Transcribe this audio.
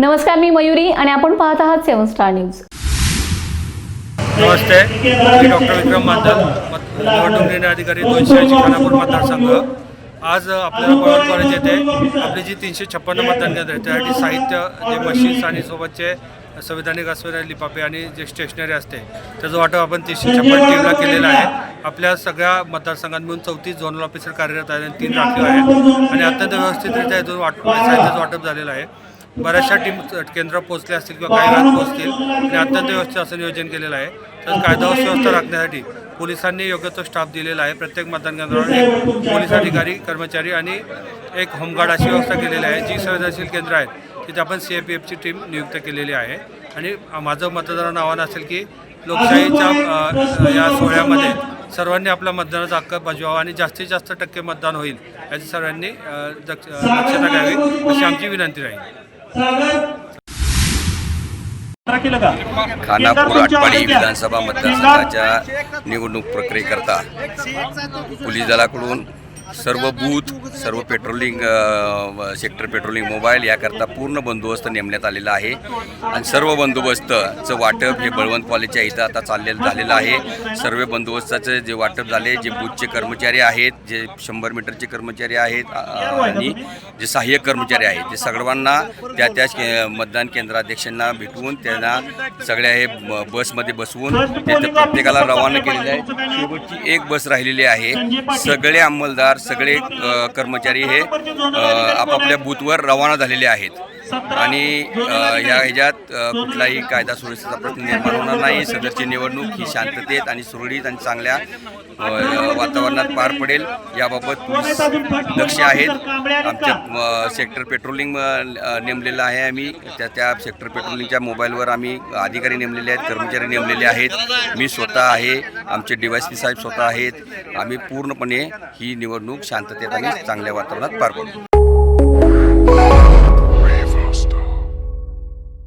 नमस्कार मी मयुरी आणि आपण पाहत आहात सेवन स्टार न्यूज. नमस्ते. मी डॉक्टर विक्रम मांदल मत निवडणूक निर्णय अधिकारी दोनशे ऐंशी खानापूर मतदारसंघ. आज आपल्याला पवार कॉलेज येथे आपली जी तीनशे छप्पन्न मतदान केंद्र आहे त्यासाठी साहित्य जे मशीन्स आणि सोबतचे संविधानिक असणारे लिपापे आणि जे स्टेशनरी असते त्याचं वाटप आपण तीनशे छप्पन टीमला केलेलं आहे. आपल्या सगळ्या मतदारसंघात मिळून चौतीस झोनल ऑफिसर कार्यरत आहेत आणि तीन राखीव आहेत. आणि अत्यंत व्यवस्थितरित्या इथून वाटप साहित्याचं वाटप झालेलं आहे. बऱ्याचशा टीम केंद्र पोहोचले असतील किंवा काही वेळात पोहोचतील. आणि अत्यंत व्यवस्थित असं नियोजन केलेलं आहे. तर कायदा व्यवस्था सुव्यवस्था राखण्यासाठी पोलिसांनी योग्य तो स्टाफ दिलेला आहे. प्रत्येक मतदान केंद्रावर एक पोलीस अधिकारी कर्मचारी आणि एक होमगार्ड अशी व्यवस्था केलेली आहे. जी संवेदनशील केंद्र आहेत तिथे आपण सी ए पी एफची टीम नियुक्त केलेली आहे. आणि माझं मतदारांना आव्हान असेल की लोकशाहीच्या या सोहळ्यामध्ये सर्वांनी आपला मतदानाचा हक्क बजवावा आणि जास्तीत जास्त टक्के मतदान होईल याची सर्वांनी दक्ष- दक्षता घ्यावी अशी आमची विनंती राहील. खानापूर आटपाडी विधानसभा मतदारसंघाच्या निवडणूक प्रक्रियेकरता पोलीस दलाकडून सर्व बूथ सर्व पेट्रोलिंग सेक्टर पेट्रोलिंग मोबाईल याकरता पूर्ण बंदोबस्त नेमण्यात आलेला आहे. आणि सर्व बंदोबस्तचं वाटप हे बळवंत कॉलेजच्या इथं आता चाललेलं झालेलं आहे. सर्व बंदोबस्ताचं जे वाटप झाले जे बूथचे कर्मचारी आहेत जे शंभर मीटरचे कर्मचारी आहेत आणि जे सहाय्यक कर्मचारी आहेत ते सर्वांना त्या त्या मतदान केंद्राध्यक्षांना भेटवून त्यांना सगळ्या हे बसमध्ये बसवून तिथे प्रत्येकाला रवाना केलेलं आहे. शेवटची एक बस राहिलेली आहे. सगळे अंमलदार सगळे कर्मचारी हे आपापल्या बूथवर रवाना झालेले आहेत. आणि ह्या ह्याच्यात कुठलाही कायदा सुव्यवस्थेचा प्रश्न निर्माण होणार नाही. सदरची निवडणूक ही शांततेत आणि सुरळीत आणि चांगल्या वातावरणात पार पडेल. याबाबत पोलीस लक्ष आहेत. आमच्या सेक्टर पेट्रोलिंग नेमलेलं आहे आम्ही. त्या त्या सेक्टर पेट्रोलिंगच्या मोबाईलवर आम्ही अधिकारी नेमलेले आहेत कर्मचारी नेमलेले आहेत. मी स्वतः आहे. आमचे डी वाय पी साहेब स्वतः आहेत. आम्ही पूर्णपणे ही निवडणूक शांततेत आणि चांगल्या वातावरणात पार पडू.